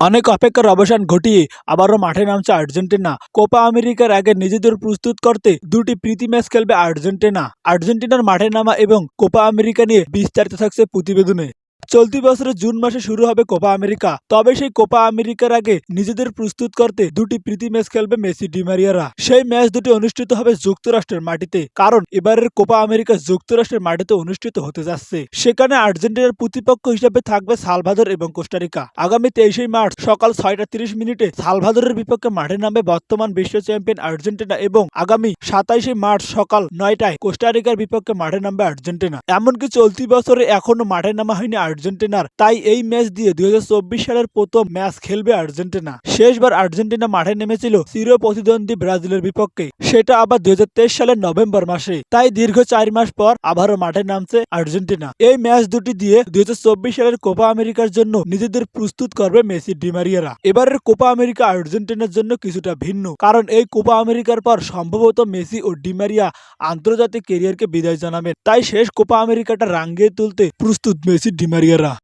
অনেক অপেক্ষার অবসান ঘটিয়ে আবারও মাঠে নামছে আর্জেন্টিনা। কোপা আমেরিকার আগে নিজেদের প্রস্তুত করতে দুটি প্রীতি ম্যাচ খেলবে আর্জেন্টিনা। আর্জেন্টিনার মাঠে নামা এবং কোপা আমেরিকা নিয়ে বিস্তারিত থাকছে প্রতিবেদনে। চলতি বছরের জুন মাসে শুরু হবে কোপা আমেরিকা। তবে সেই কোপা আমেরিকার আগে নিজেদের প্রস্তুত করতে দুটি প্রীতি ম্যাচ খেলবে মেসি ডিমারিয়ারা সেই ম্যাচ দুটি অনুষ্ঠিত হবে যুক্তরাষ্ট্রের মাটিতে, কারণ এবারের কোপা আমেরিকা যুক্তরাষ্ট্রের মাটিতে অনুষ্ঠিত হতে যাচ্ছে। সেখানে আর্জেন্টিনার প্রতিপক্ষ হিসেবে থাকবে সালভাদর এবং কোস্টারিকা। আগামী তেইশে মার্চ সকাল ছয়টা তিরিশ মিনিটে সালভাদরের বিপক্ষে মাঠে নামবে বর্তমান বিশ্ব চ্যাম্পিয়ন আর্জেন্টিনা এবং আগামী সাতাইশে মার্চ সকাল নয়টায় কোস্টারিকার বিপক্ষে মাঠে নামবে আর্জেন্টিনা। এমনকি চলতি বছরে এখনও মাঠে নামা হয়নি আর্জেন্টিনার। তাই এই ম্যাচ দিয়ে দুই হাজার চব্বিশ সালের প্রথম ম্যাচ খেলবে আর্জেন্টিনা। শেষবার আর্জেন্টিনা মাঠে নেমেছিল চির প্রতিদ্বন্দ্বী ব্রাজিলের বিপক্ষে। সেটা আবার দুই হাজার তেইশ সালের নভেম্বর মাসে। তাই দীর্ঘ চার মাস পর আবারও মাঠে নামছে আর্জেন্টিনা। এই ম্যাচ দুটি দিয়ে দুই হাজার চব্বিশ সালের কোপা আমেরিকার জন্য নিজেদের প্রস্তুত করবে মেসি ডিমারিয়ারা এবারের কোপা আমেরিকা আর্জেন্টিনার জন্য কিছুটা ভিন্ন। কারণ এই কোপা আমেরিকার পর সম্ভবত মেসি ও ডিমারিয়া আন্তর্জাতিক কেরিয়ারকে বিদায় জানাবেন। তাই শেষ কোপা আমেরিকাটা রাঙ্গিয়ে তুলতে প্রস্তুত মেসি ডিমারিয়ারা